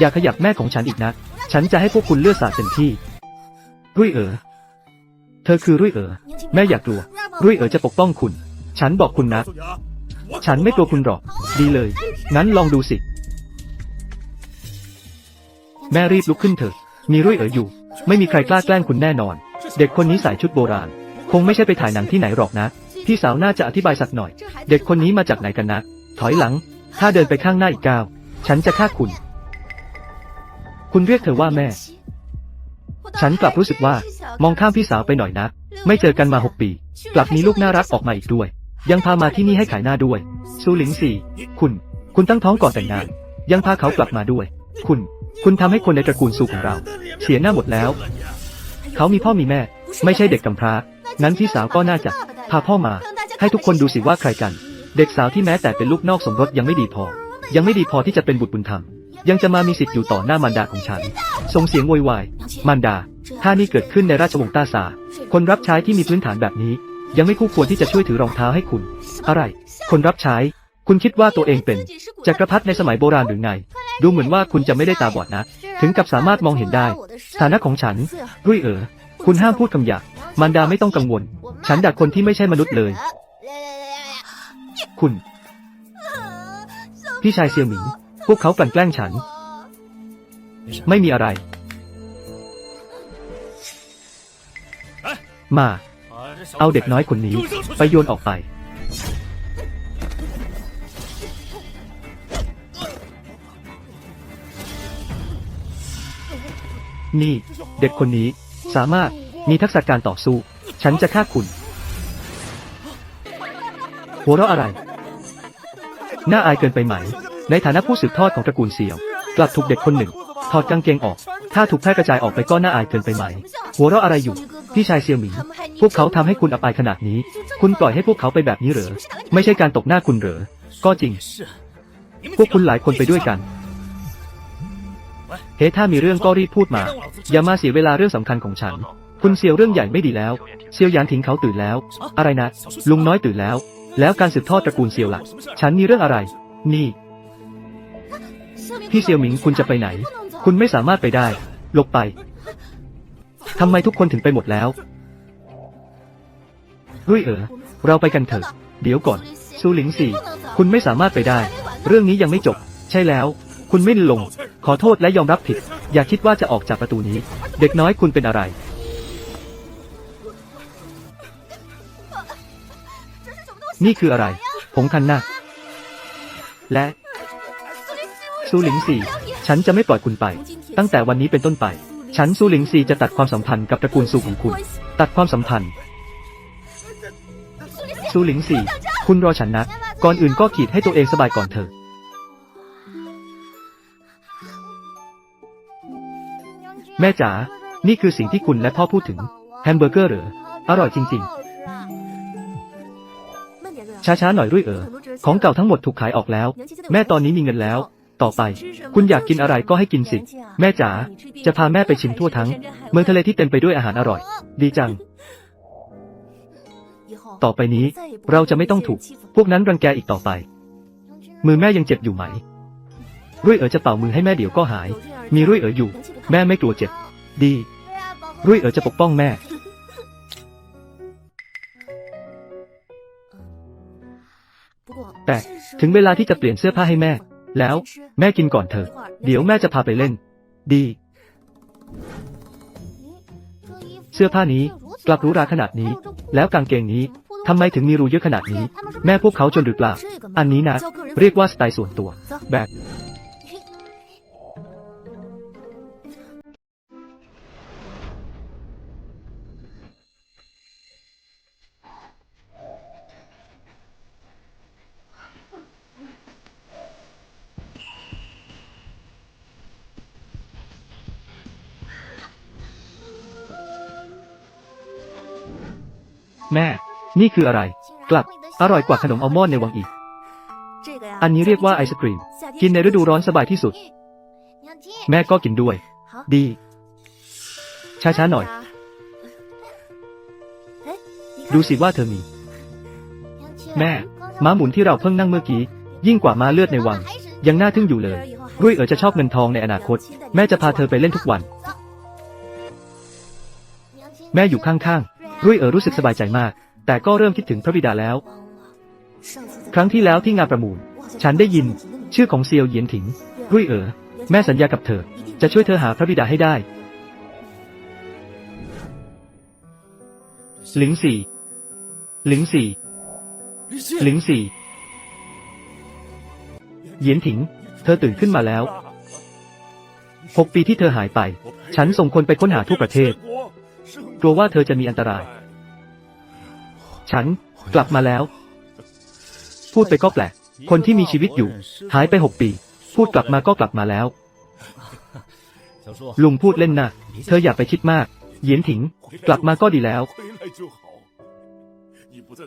อย่าขยับแม่ของฉันอีกนะฉันจะให้พวกคุณเลือดสาดเต็มที่ รุ่ยเอ๋อ เธอคือรุ่ยเอ๋อ แม่อย่ากลัว รุ่ยเอ๋อจะปกป้องคุณ ฉันบอกคุณนะ ฉันไม่กลัวคุณหรอก ดีเลย งั้นลองดูสิ แม่รีบลุกขึ้นเถอะ มีรุ่ยเอ๋ออยู่ ไม่มีใครกล้าแกล้งคุณแน่นอน เด็กคนนี้ใส่ชุดโบราณ คงไม่ใช่ไปถ่ายหนังที่ไหนหรอกนะ พี่สาวน่าจะอธิบายสักหน่อย เด็กคนนี้มาจากไหนกันนะ ถอยหลัง ถ้าเดินไปข้างหน้าอีกก้าว ฉันจะฆ่าคุณ คุณเรียกเธอว่าแม่ ฉันกลับรู้สึกว่ามองข้ามพี่สาวไปหน่อยนะ ไม่เจอกันมาหกปี กลับมีลูกน่ารักออกมาอีกด้วย ยังพามาที่นี่ให้ขายหน้าด้วย ซูหลิงสี่ คุณ คุณตั้งท้องก่อนแต่งงาน ยังพาเขากลับมาด้วย คุณ คุณทำให้คนในตระกูลซูของเรา เสียหน้าหมดแล้ว เขามีพ่อมีแม่ ไม่ใช่เด็กกำพร้างั้นพี่สาวก็น่าจะพาพ่อมา ให้ทุกคนดูสิว่าใครกัน เด็กสาวที่แม้แต่เป็นลูกนอกสมรสยังไม่ดีพอ ยังไม่ดีพอที่จะเป็นบุตรบุญธรรม ยังจะมามีสิทธิ์อยู่ต่อหน้ามารดาของฉันส่งเสียงโวยวาย มารดา ถ้านี่เกิดขึ้นในราชวงศ์ต้าซา คนรับใช้ที่มีพื้นฐานแบบนี้ ยังไม่คู่ควรที่จะช่วยถือรองเท้าให้คุณ อะไร คนรับใช้ คุณคิดว่าตัวเองเป็นจักรพรรดิในสมัยโบราณหรือไง ดูเหมือนว่าคุณจะไม่ได้ตาบอดนะ ถึงกับสามารถมองเห็นได้ ฐานะของฉัน รุ่ยเอ๋อ คุณห้ามพูดคำหยาบ มารดาไม่ต้องกังวล ฉันดักคนที่ไม่ใช่มนุษย์เลย คุณ พี่ชายเซียวหมิง วกเขากลั่นแกล้งฉัน ไม่มีอะไร มา เอาเด็กน้อยคนนี้ ไปโยนออกไป นี่ เด็กคนนี้สามารถมีทักษะการต่อสู้ ฉันจะฆ่าคุณ หัวเราะอะไร น่าอายเกินไปไหม ในฐานะผู้สืบทอดของตระกูลเสี่ยว กลับถูกเด็กคนหนึ่ง ถอดกางเกงออก ถ้าถูกแพร่กระจายออกไปก็น่าอายเกินไปไหม หัวเราะอะไรอยู่ พี่ชายเซียวหมิงพวกเขาทำให้คุณอับอายขนาดนี้ คุณปล่อยให้พวกเขาไปแบบนี้เหรอ ไม่ใช่การตกหน้าคุณเหรอ ก็จริง พวกคุณหลายคนไปด้วยกัน เฮ้ถ้ามีเรื่องก็รีบพูดมา อย่ามาเสียเวลาเรื่องสำคัญของฉัน คุณเซียวเรื่องใหญ่ไม่ดีแล้วเซียวหยานถิงเขาตื่นแล้ว อะไรนะ ลุงน้อยตื่นแล้ว แล้วการสืบทอดตระกูลเซียวล่ะฉันมีเรื่องอะไร นี่ พี่เซียวหมิงคุณจะไปไหน คุณไม่สามารถไปได้หลบไปทำไมทุกคนถึงไปหมดแล้วรุ่ยเออ เราไปกันเถอะ เดี๋ยวก่อน ซูหลิงสี่คุณไม่สามารถไปได้ เรื่องนี้ยังไม่จบ ใช่แล้ว คุณไม่ลง ขอโทษและยอมรับผิด อย่าคิดว่าจะออกจากประตูนี้ เด็กน้อยคุณเป็นอะไร นี่คืออะไร ผงคันนาและ ซูหลิงสี่ฉันจะไม่ปล่อยคุณไป ตั้งแต่วันนี้เป็นต้นไป ฉันซูหลิงซีจะตัดความสัมพันธ์กับตระกูลซูของคุณ ตัดความสัมพันธ์ซูหลิงซีคุณรอฉันนะก่อนอื่นก็ขีดให้ตัวเองสบายก่อนเถอะแม่จ๋า นี่คือสิ่งที่คุณและพ่อพูดถึง แฮมเบอร์เกอร์เหรอ อร่อยจริง ๆ ช้าๆ หน่อยรุ่ยเอ๋อของเก่าทั้งหมดถูกขายออกแล้ว แม่ตอนนี้มีเงินแล้ว ต่อไป คุณอยากกินอะไรก็ให้กินสิ แม่จ๋า จะพาแม่ไปชิมทั่วทั้ง เมืองทะเลที่เต็มไปด้วยอาหารอร่อย ดีจัง ต่อไปนี้ เราจะไม่ต้องถูก พวกนั้นรังแกอีกต่อไป มือแม่ยังเจ็บอยู่ไหม รุ่ยเอ๋อจะเป่ามือให้แม่เดี๋ยวก็หาย มีรุ่ยเอ๋ออยู่ แม่ไม่กลัวเจ็บ ดี รุ่ยเอ๋อจะปกป้องแม่ แต่ถึงเวลาที่จะเปลี่ยนเสื้อผ้าให้แม่ แล้วแม่กินก่อนเถอะ เดี๋ยวแม่จะพาไปเล่น ดี เสื้อผ้านี้กลับรู้ราขนาดนี้ แล้วกางเกงนี้ทำไมถึงมีรูเยอะขนาดนี้ แม่พวกเขาจนหรือเปล่า อันนี้นะ เรียกว่าสไตล์ส่วนตัว แบบ แม่ นี่คืออะไร กลับ อร่อยกว่าขนมอัลมอนด์ในวังอีก อันนี้เรียกว่าไอศกรีม กินในฤดูร้อนสบายที่สุด แม่ก็กินด้วย ดี ช้าๆหน่อย ดูสิว่าเธอมี แม่ ม้าหมุนที่เราเพิ่งนั่งเมื่อกี้ ยิ่งกว่าม้าเลือดในวัง ยังน่าทึ่งอยู่เลยรุ่ยเอ๋อจะชอบเงินทองในอนาคต แม่จะพาเธอไปเล่นทุกวัน แม่อยู่ข้างๆ รุ่ยเอ๋อรู้สึกสบายใจมาก แต่ก็เริ่มคิดถึงพระบิดาแล้ว ครั้งที่แล้วที่งานประมูล ฉันได้ยินชื่อของเซียวเหยียนถิง รุ่ยเอ๋อแม่สัญญากับเธอ จะช่วยเธอหาพระบิดาให้ได้หลิงสี่หลิงสี่หลิงสี่เหยียนถิง เธอตื่นขึ้นมาแล้วหกปีที่เธอหายไป ฉันส่งคนไปค้นหาทั่วประเทศ กลัวว่าเธอจะมีอันตราย ฉันกลับมาแล้ว พูดไปก็แปลก คนที่มีชีวิตอยู่ หายไปหกปี พูดกลับมาก็กลับมาแล้ว ลุงพูดเล่นนะเธออย่าไปคิดมาก เหยียนถิง กลับมาก็ดีแล้ว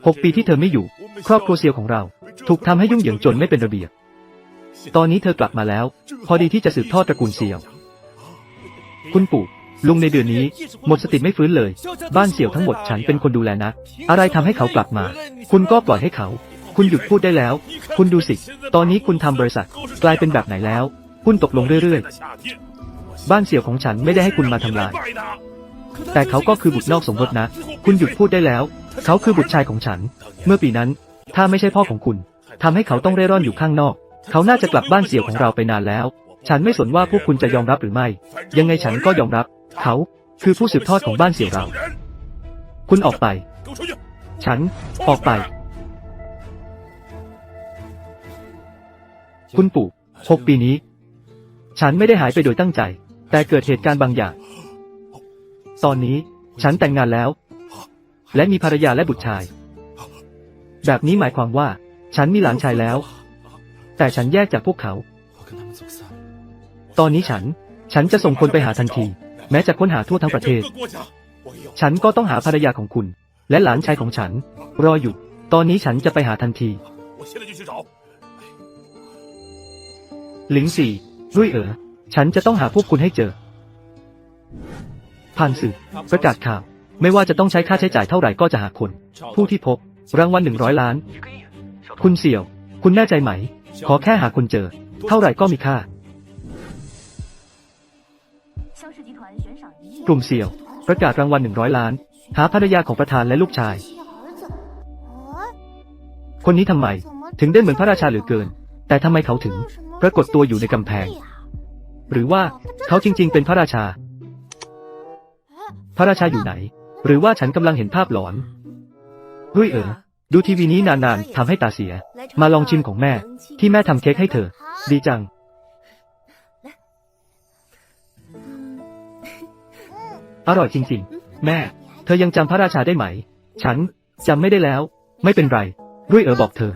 หกปีที่เธอไม่อยู่ ครอบครัวเซียวของเรา ถูกทำให้ยุ่งเหยิงจนไม่เป็นระเบียบ ตอนนี้เธอกลับมาแล้ว พอดีที่จะสืบทอดตระกูลเซียว คุณปู่ ลุงในเดือนนี้ หมดสติไม่ฟื้นเลย บ้านเสี่ยวทั้งหมดฉันเป็นคนดูแลนะ อะไรทำให้เขากลับมา คุณก็ปล่อยให้เขา คุณหยุดพูดได้แล้ว คุณดูสิ ตอนนี้คุณทำบริษัท กลายเป็นแบบไหนแล้ว คุณตกลงเรื่อยๆ บ้านเสี่ยวของฉันไม่ได้ให้คุณมาทำลาย แต่เขาก็คือบุตรนอกสมรสนะ คุณหยุดพูดได้แล้ว เขาคือบุตรชายของฉัน เมื่อปีนั้น ถ้าไม่ใช่พ่อของคุณทำให้เขาต้องเร่ร่อนอยู่ข้างนอก เขาน่าจะกลับบ้านเสี่ยวของเราไปนานแล้ว ฉันไม่สนว่าพวกคุณจะยอมรับหรือไม่ ยังไงฉันก็ยอมรับ เขาคือผู้สืบทอดของบ้านเสี่ยวเรา คุณออกไป ฉันออกไป คุณปู่หกปีนี้ ฉันไม่ได้หายไปโดยตั้งใจ แต่เกิดเหตุการณ์บางอย่าง ตอนนี้ฉันแต่งงานแล้ว และมีภรรยาและบุตรชาย แบบนี้หมายความว่า ฉันมีหลานชายแล้ว แต่ฉันแยกจากพวกเขา ตอนนี้ฉัน ฉันจะส่งคนไปหาทันที แม้จะค้นหาทั่วทั้งประเทศ ฉันก็ต้องหาภรรยาของคุณ และหลานชายของฉัน รออยู่ ตอนนี้ฉันจะไปหาทันทีหลิงสี่รุ่ยเอ๋อฉันจะต้องหาพวกคุณให้เจอผ่านสื่อประกาศข่าว ไม่ว่าจะต้องใช้ค่าใช้จ่ายเท่าไหร่ก็จะหาคน ผู้ที่พบ รางวัลหนึ่งร้อยล้าน คุณเสี่ยว คุณแน่ใจไหม ขอแค่หาคนเจอ เท่าไหร่ก็มีค่า กลุ่มเสี่ยว ประกาศรางวัลหนึ่งร้อยล้าน หาภรรยาของประธานและลูกชาย คนนี้ทำไม ถึงได้เหมือนพระราชาเหลือเกิน แต่ทำไมเขาถึง ปรากฏตัวอยู่ในกำแพง หรือว่าเขาจริง ๆ เป็นพระราชา พระราชาอยู่ไหน หรือว่าฉันกำลังเห็นภาพหลอนรุ่ยเอ๋อดูทีวีนี้นานๆทำให้ตาเสีย มาลองชิมของแม่ ที่แม่ทำเค้กให้เธอ ดีจัง อร่อยจริงๆ แม่ เธอยังจำพระราชาได้ไหม ฉันจำไม่ได้แล้ว ไม่เป็นไร รุ่ยเอ๋อบอกเธอ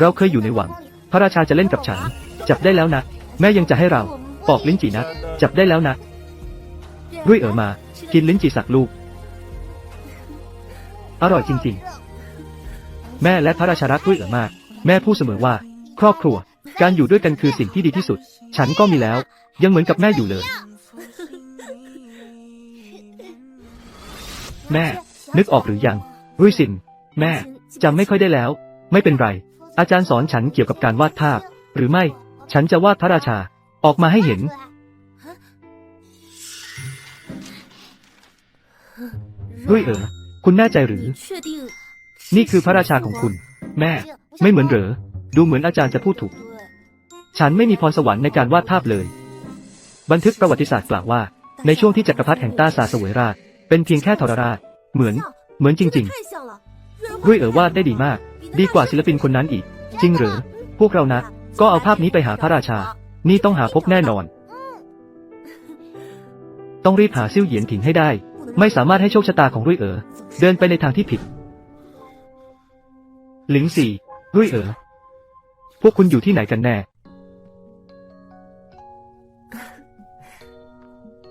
เราเคยอยู่ในวัง พระราชาจะเล่นกับฉัน จับได้แล้วนะ แม่ยังจะให้เรา ปอกลิ้นจี่นะ จับได้แล้วนะ รุ่ยเอ๋อมา กินลิ้นจี่สักลูก อร่อยจริงๆ แม่และพระราชารักรุ่ยเอ๋อมาก แม่พูดเสมอว่า ครอบครัว การอยู่ด้วยกันคือสิ่งที่ดีที่สุด ฉันก็มีแล้ว ยังเหมือนกับแม่อยู่เลย แม่ นึกออกหรือยังรุ่ยสิน แม่จำไม่ค่อยได้แล้ว ไม่เป็นไร อาจารย์สอนฉันเกี่ยวกับการวาดภาพ หรือไม่ ฉันจะวาดพระราชา ออกมาให้เห็นรุ่ยเอ๋อคุณแน่ใจหรือ นี่คือพระราชาของคุณ แม่ ไม่เหมือนเหรอ ดูเหมือนอาจารย์จะพูดถูก ฉันไม่มีพรสวรรค์ในการวาดภาพเลย บันทึกประวัติศาสตร์กล่าวว่า ในช่วงที่จักรพรรดิแห่งต้าซาเสวยราช เป็นเพียงแค่ทรราช เหมือน เหมือนจริง ๆ รุ่ยเอ๋อวาดได้ดีมาก ดีกว่าศิลปินคนนั้นอีก จริงหรือ พวกเรานะ ก็เอาภาพนี้ไปหาพระราชา นี่ต้องหาพบแน่นอน ต้องรีบหาซิ่วเหยียนถิงให้ได้ ไม่สามารถให้โชคชะตาของรุ่ยเอ๋อเดินไปในทางที่ผิด หลิงสี่รุ่ยเอ๋อพวกคุณอยู่ที่ไหนกันแน่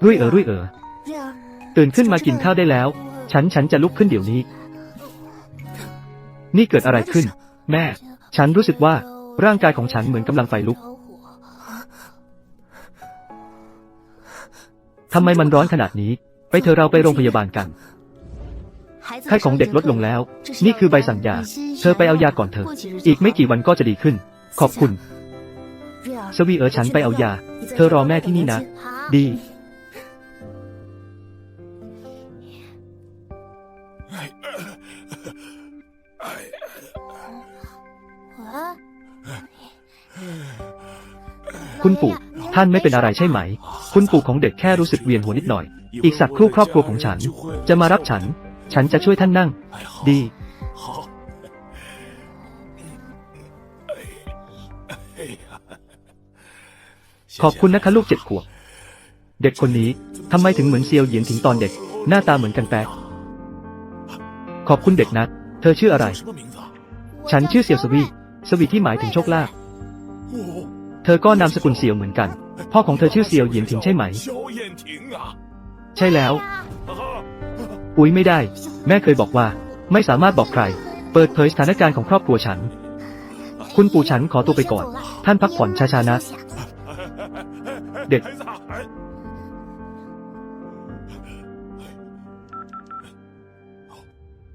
รุ่ยเอ๋อรุ่ยเอ๋อตื่นขึ้นมากินข้าวได้แล้ว ฉันฉันจะลุกขึ้นเดี๋ยวนี้ นี่เกิดอะไรขึ้น แม่ ฉันรู้สึกว่าร่างกายของฉันเหมือนกำลังไฟลุกทำไมมันร้อนขนาดนี้ ไปเธอะเราไปโรงพยาบาลกันไข้ของเด็กลดลงแล้ว นี่คือใบสั่งยา เธอไปเอายาก่อนเถอะ อีกไม่กี่วันก็จะดีขึ้น ขอบคุณ สวีเอ๋อฉันไปเอายา เธอรอแม่ที่นี่นะ ดี คุณปู่ ท่านไม่เป็นอะไรใช่ไหม คุณปู่ของเด็กแค่รู้สึกเวียนหัวนิดหน่อย อีกสักครู่ครอบครัวของฉัน จะมารับฉัน ฉันจะช่วยท่านนั่ง ดี ขอบคุณนะคะลูกเจ็ดขวบ เด็กคนนี้ทำไมถึงเหมือนเซียวเหยียนถึงตอนเด็ก หน้าตาเหมือนกันแปลกขอบคุณเด็กนัด เธอชื่ออะไร ฉันชื่อเซียวสวี สวีที่หมายถึงโชคลาภ เธอก็นามสกุลเสี่ยวเหมือนกัน พ่อของเธอชื่อเสี่ยวเหยียนถิงใช่ไหม ใช่แล้ว อุ้ยไม่ได้ แม่เคยบอกว่า ไม่สามารถบอกใคร เปิดเผยสถานการณ์ของครอบครัวฉัน คุณปู่ฉันขอตัวไปก่อน ท่านพักผ่อนช้าๆนะ เด็ก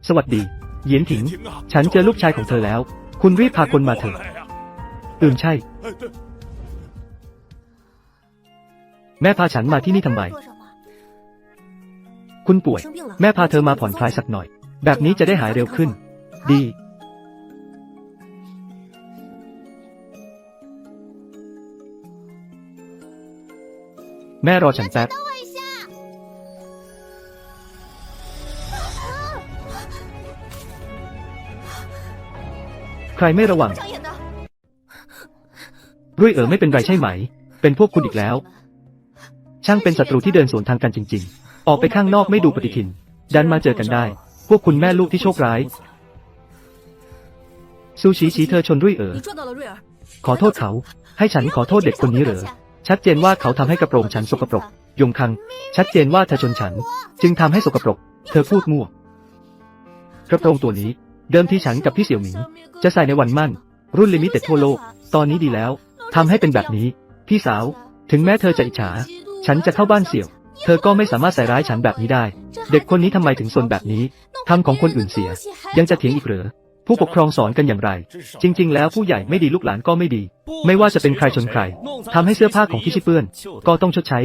สวัสดีเยียนถิง ฉันเจอลูกชายของเธอแล้ว คุณรีบพาคนมาเถอะอืมใช่ แม่พาฉันมาที่นี่ทำไม คุณป่วย แม่พาเธอมาผ่อนคลายสักหน่อย แบบนี้จะได้หายเร็วขึ้น ดี แม่รอฉันแป๊บ ใครไม่ระวังรุ่ยเอ๋อไม่เป็นไรใช่ไหม เป็นพวกคุณอีกแล้ว ช่างเป็นศัตรูที่เดินสวนทางกันจริง ๆ ออกไปข้างนอกไม่ดูปฏิทิน ดันมาเจอกันได้ พวกคุณแม่ลูกที่โชคร้าย ซูชีชีเธอชนรุ่ยเอ๋อขอโทษเขา ให้ฉันขอโทษเด็กคนนี้เหรอ ชัดเจนว่าเขาทำให้กระโปรงฉันสกปรก ยงคัง ชัดเจนว่าเธอชนฉัน จึงทำให้สกปรก เธอพูดมั่ว กระโปรงตัวนี้ เดิมที่ฉันกับพี่เสี่ยวหมิง จะใส่ในวันมั่น รุ่นลิมิเต็ดทั่วโลก ตอนนี้ดีแล้ว ทำให้เป็นแบบนี้ พี่สาว ถึงแม้เธอจะอิจฉา ฉันจะเข้าบ้านเสี่ยว เธอก็ไม่สามารถใส่ร้ายฉันแบบนี้ได้ เด็กคนนี้ทำไมถึงซนแบบนี้ทำของคนอื่นเสีย ยังจะเถียงอีกเหรอผู้ปกครองสอนกันอย่างไร จริง ๆ แล้วผู้ใหญ่ไม่ดีลูกหลานก็ไม่ดี ไม่ว่าจะเป็นใครชนใครทำให้เสื้อผ้าของพี่ชิเปื้อน ก็ต้องชดใช้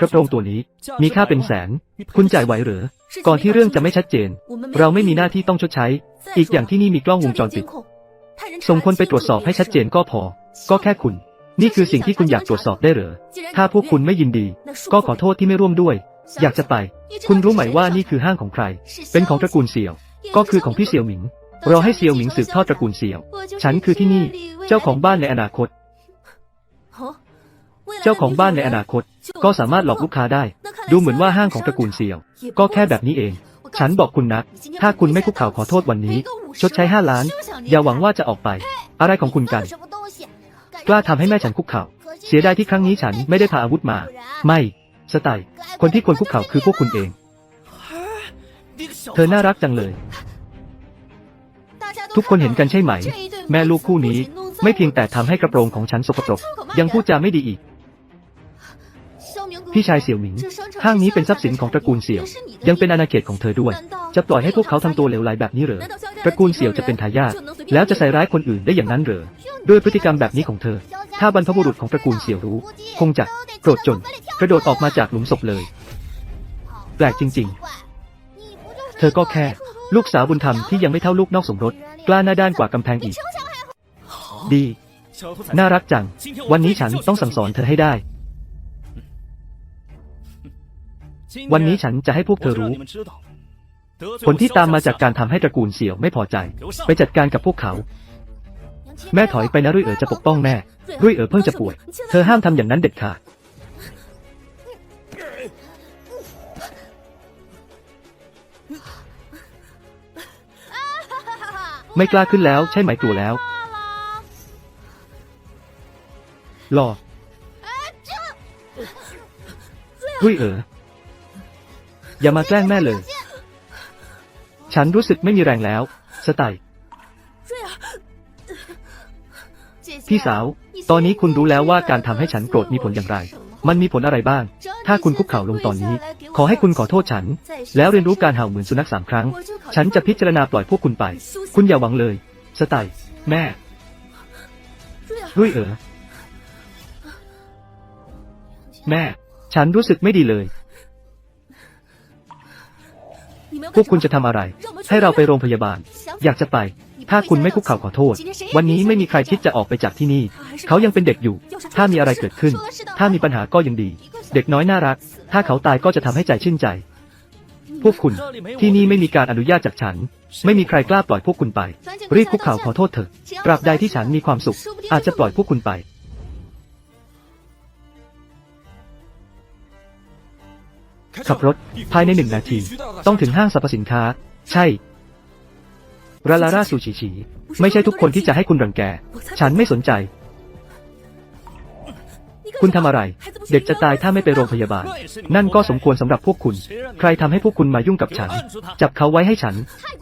กระโปรงตัวนี้ มีค่าเป็นแสน คุณจ่ายไหวหรือ ก่อนที่เรื่องจะไม่ชัดเจน เราไม่มีหน้าที่ต้องชดใช้ อีกอย่างที่นี่มีกล้องวงจรปิด ส่งคนไปตรวจสอบให้ชัดเจนก็พอ ก็แค่คุณ นี่คือสิ่งที่คุณอยากตรวจสอบได้เหรอ ถ้าพวกคุณไม่ยินดี ก็ขอโทษที่ไม่ร่วมด้วย อยากจะไป คุณรู้ไหมว่านี่คือห้างของใคร เป็นของตระกูลเสี่ยว ก็คือของพี่เสี่ยวหมิง เราให้เสี่ยวหมิงสืบทอดตระกูลเสี่ยว ฉันคือที่นี่ เจ้าของบ้านในอนาคต เจ้าของบ้านในอนาคต ก็สามารถหลอกลูกค้าได้ ดูเหมือนว่าห้างของตระกูลเสี่ยว ก็แค่แบบนี้เอง ฉันบอกคุณนะถ้าคุณไม่คุกเข่าขอโทษวันนี้ ชดใช้ห้าล้าน อย่าหวังว่าจะออกไป อะไรของคุณกัน กล้าทำให้แม่ฉันคุกเข่า เสียดายที่ครั้งนี้ฉันไม่ได้พาอาวุธมา ไม่ สไตล์คนที่ควรคุกเข่าคือพวกคุณเอง เธอน่ารักจังเลย ทุกคนเห็นกันใช่ไหม แม่ลูกคู่นี้ ไม่เพียงแต่ทำให้กระโปรงของฉันสกปรก ยังพูดจาไม่ดีอีก พี่ชายเสี่ยวหมิง ห้างนี้เป็นทรัพย์สินของตระกูลเสี่ยว ยังเป็นอาณาเขตของเธอด้วย จะปล่อยให้พวกเขาทำตัวเหลวไหลแบบนี้เหรอ ตระกูลเสี่ยวจะเป็นทายาทแล้วจะใส่ร้ายคนอื่นได้อย่างนั้นเหรอ ด้วยพฤติกรรมแบบนี้ของเธอ ถ้าบรรพบุรุษของตระกูลเสี่ยวรู้ คงจะโกรธจน กระโดดออกมาจากหลุมศพเลย แปลกจริง ๆ เธอก็แค่ ลูกสาวบุญธรรมที่ยังไม่เท่าลูกนอกสมรส กล้าหน้าด้านกว่ากำแพงอีก ดี น่ารักจัง วันนี้ฉันต้องสั่งสอนเธอให้ได้ วันนี้ฉันจะให้พวกเธอรู้ ผลที่ตามมาจากการทำให้ตระกูลเสี่ยวไม่พอใจ ไปจัดการกับพวกเขา แม่ถอยไปนะรุ่ยเอ๋อจะปกป้องแม่ รุ่ยเอ๋อเพิ่งจะป่วย เธอห้ามทำอย่างนั้นเด็ดขาด ไม่กล้าขึ้นแล้วใช่ไหมกลัวแล้วรอรุ่ยเอ๋ออย่ามาแกล้งแม่เลย ฉันรู้สึกไม่มีแรงแล้ว สไตล์ พี่สาว ตอนนี้คุณรู้แล้วว่าการทำให้ฉันโกรธมีผลอย่างไร มันมีผลอะไรบ้าง ถ้าคุณคุกเข่าลงตอนนี้ ขอให้คุณขอโทษฉัน แล้วเรียนรู้การเห่าเหมือนสุนัขสามครั้ง ฉันจะพิจารณาปล่อยพวกคุณไป คุณอย่าหวังเลย สไตล์แม่รุ่ยเอ๋อแม่ ฉันรู้สึกไม่ดีเลย พวกคุณจะทำอะไร ให้เราไปโรงพยาบาล อยากจะไป ถ้าคุณไม่คุกเข่าขอโทษ วันนี้ไม่มีใครคิดจะออกไปจากที่นี่ เขายังเป็นเด็กอยู่ ถ้ามีอะไรเกิดขึ้น ถ้ามีปัญหาก็ยังดี เด็กน้อยน่ารัก ถ้าเขาตายก็จะทำให้ใจชื่นใจ พวกคุณที่นี่ไม่มีการอนุญาตจากฉัน ไม่มีใครกล้าปล่อยพวกคุณไป รีบคุกเข่าขอโทษเถอะตราบใดที่ฉันมีความสุข อาจจะปล่อยพวกคุณไปขับรถ ภายในหนึ่งนาที ต้องถึงห้างสรรพสินค้า ใช่ ราลาราซูชิชิไม่ใช่ทุกคนที่จะให้คุณรังแก ฉันไม่สนใจ คุณทำอะไร เด็กจะตายถ้าไม่ไปโรงพยาบาล นั่นก็สมควรสำหรับพวกคุณ ใครทำให้พวกคุณมายุ่งกับฉัน จับเขาไว้ให้ฉัน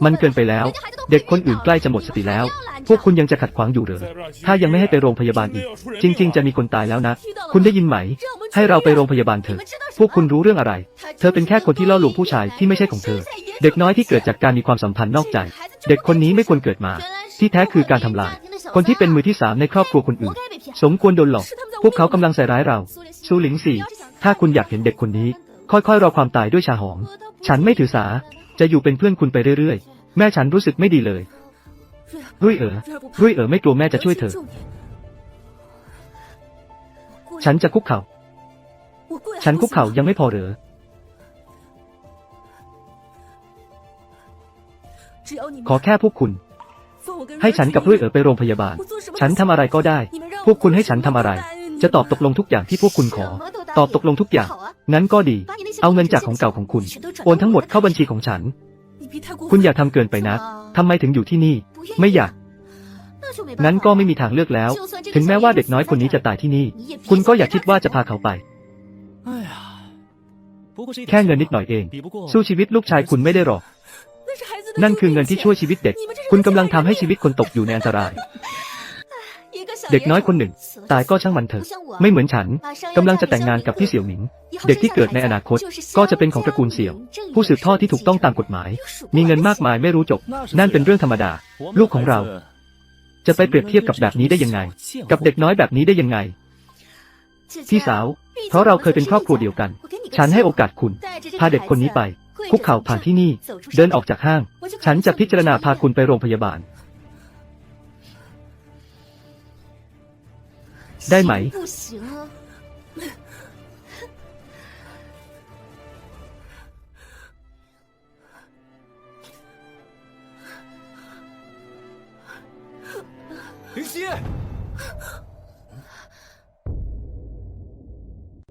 มันเกินไปแล้ว เด็กคนอื่นใกล้จะหมดสติแล้ว พวกคุณยังจะขัดขวางอยู่เหรอถ้ายังไม่ให้ไปโรงพยาบาลอีก จริง ๆ จะมีคนตายแล้วนะ คุณได้ยินไหม ให้เราไปโรงพยาบาลเถอะ พวกคุณรู้เรื่องอะไร เธอเป็นแค่คนที่ล่อลวงผู้ชายที่ไม่ใช่ของเธอ เด็กน้อยที่เกิดจากการมีความสัมพันธ์นอกใจเด็กคนนี้ไม่ควรเกิดมา ที่แท้คือการทำลาย คนที่เป็นมือที่สามในครอบครัวคนอื่น สมควรโดนหลอก พวกเขากำลังใส่ร้ายเรา ซูหลิงสี่ถ้าคุณอยากเห็นเด็กคนนี้ ค่อยๆรอความตายด้วยชาหอม ฉันไม่ถือสา จะอยู่เป็นเพื่อนคุณไปเรื่อยๆ แม่ฉันรู้สึกไม่ดีเลยรุ่ยเอ๋อรุ่ยเอ๋อไม่กลัวแม่จะช่วยเธอ ฉันจะคุกเข่าฉันคุกเข่ายังไม่พอเหรอ ขอแค่พวกคุณ ให้ฉันกับรุ่ยเอ๋อไปโรงพยาบาล ฉันทำอะไรก็ได้ พวกคุณให้ฉันทำอะไร จะตอบตกลงทุกอย่างที่พวกคุณขอ ตอบตกลงทุกอย่างงั้นก็ดี เอาเงินจากของเก่าของคุณ โอนทั้งหมดเข้าบัญชีของฉัน คุณอย่าทำเกินไปนะทำไมถึงอยู่ที่นี่ ไม่อยากงั้นก็ไม่มีทางเลือกแล้ว ถึงแม้ว่าเด็กน้อยคนนี้จะตายที่นี่ คุณก็อย่าคิดว่าจะพาเขาไปแค่เงินนิดหน่อยเอง สู้ชีวิตลูกชายคุณไม่ได้หรอก นั่นคือเงินที่ช่วยชีวิตเด็ก คุณกำลังทำให้ชีวิตคนตกอยู่ในอันตราย เด็กน้อยคนหนึ่ง ตายก็ช่างมันเถอะ ไม่เหมือนฉันกำลังจะแต่งงานกับพี่เสี่ยวหมิง เด็กที่เกิดในอนาคต ก็จะเป็นของตระกูลเสี่ยว ผู้สืบทอดที่ถูกต้องตามกฎหมาย มีเงินมากมายไม่รู้จบ นั่นเป็นเรื่องธรรมดา ลูกของเรา จะไปเปรียบเทียบกับแบบนี้ได้ยังไง กับเด็กน้อยแบบนี้ได้ยังไง พี่สาว เพราะเราเคยเป็นครอบครัวเดียวกัน ฉันให้โอกาสคุณ พาเด็กคนนี้ไป คุกเข่าผ่านที่นี่ เดินออกจากห้าง ฉันจะพิจารณาพาคุณไปโรงพยาบาล ได้ไหม林夕。